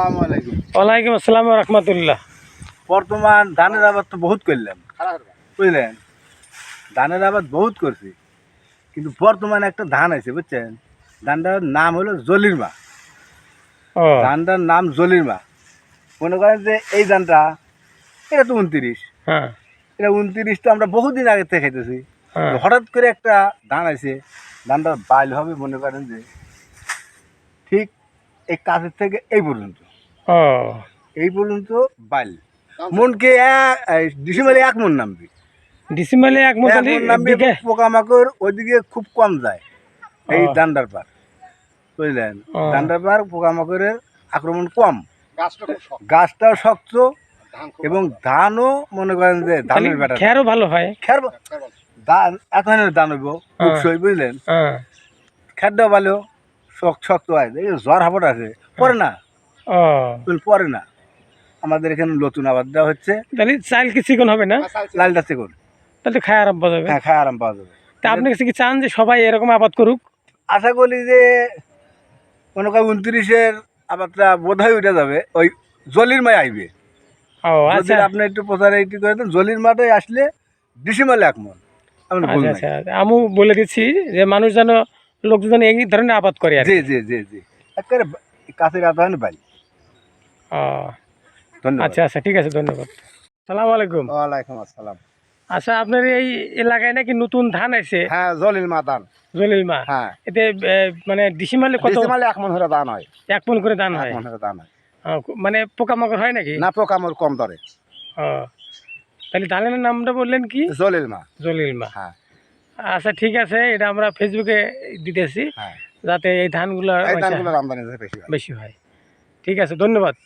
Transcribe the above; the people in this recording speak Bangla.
ওয়ালাইকুম আসসালাম রহমতুল্লাহ। বর্তমান ধানের আবাদ তো বহুত করলাম। বুঝলেন? ধানের আবাদ বহুত করছি। কিন্তু বর্তমানে একটা ধান আছে বুঝছেন? ধানটার নাম হলো জলির মা ধানটার নাম জলির মা মনে করেন যে এই ধানটা এটা তো উনত্রিশ। হ্যাঁ। এটা উনত্রিশ তো আমরা বহুদিন আগে থেকে খাইতেছি। হ্যাঁ। হঠাৎ করে একটা ধান আছে ধানটার বাইল হবে মনে করেন যে ঠিক এই কাছের থেকে এই পর্যন্ত। ও। এই পর্যন্ত বাইল মনকে ডিসেম্বরে এক মন নামবে। ডিসেম্বরে এক মন নামবে পোকামাকড় ওইদিকে খুব কম যায়। এই ও। ডান্ডার পার বুঝলেন? ও। ডান্ডার পার পোকামাকড়ের আক্রমণ কম। গাছটাও শক্ত এবং ধানও মনে করেন যে ধানের বেটা খেয়ারও ভালো হয়। খের ধান এত ধরনের ধান হইব উৎসই বুঝলেন? হ্যাঁ খেরটাও ভালো শক্ত শক্ত হয়। এই জ্বর হাপট আছে পরে না। পরে না। আমাদের এখানে নতুন আবাদ দেওয়া হচ্ছে। তাহলে চাল কি চিকন হবে না? লালটা চেগুন তাহলে খায় আরাম পাওয়া যাবে। হ্যাঁ খায় আরাম পাওয়া যাবে। তা আপনি কাছে কি চান যে সবাই এরকম আবাদ করুক? আশা করি যে মনে করেন উনত্রিশের আবারটা বোধ হয় উঠে যাবে। ওই জলির মায় আসবে ও আচ্ছা। আপনি একটু প্রচারে একটু করে দেন জলির মাঠে আসলে ডিসেম্বরে এক মন। আমি ভুল আচ্ছা আচ্ছা আমি বলে দিচ্ছি যে মানুষ যেন লোক যেন এই ধরনের আবাদ করে আর জি জি জি জি। একেবারে কাছের আদান ও ধন্যবাদ। আচ্ছা আচ্ছা ঠিক আছে ধন্যবাদ। সালাম আলাইকুম। ওয়ালাইকুম আসসালাম। আচ্ছা আপনার এই এলাকায় নাকি নতুন ধান আছে হ্যাঁ জলিল মা দান জলিল মা। হ্যাঁ। এতে মানে ডিসেম্বরে কত ডিসেম্বরে এক মন হরে দান হয়। এক মন করে ধান হয়? এক মন হরে দান হয়। মানে পোকামাকড় হয় নাকি? না পোকামর কম ও তাহলে ধানের নামটা বললেন কি? জলিল মা। জলিল মা। হ্যাঁ। আচ্ছা ঠিক আছে এটা আমরা ফেসবুকে দিতেছি হ্যাঁ। যাতে এই ধানগুলো বেশি হয়। ঠিক আছে ধন্যবাদ।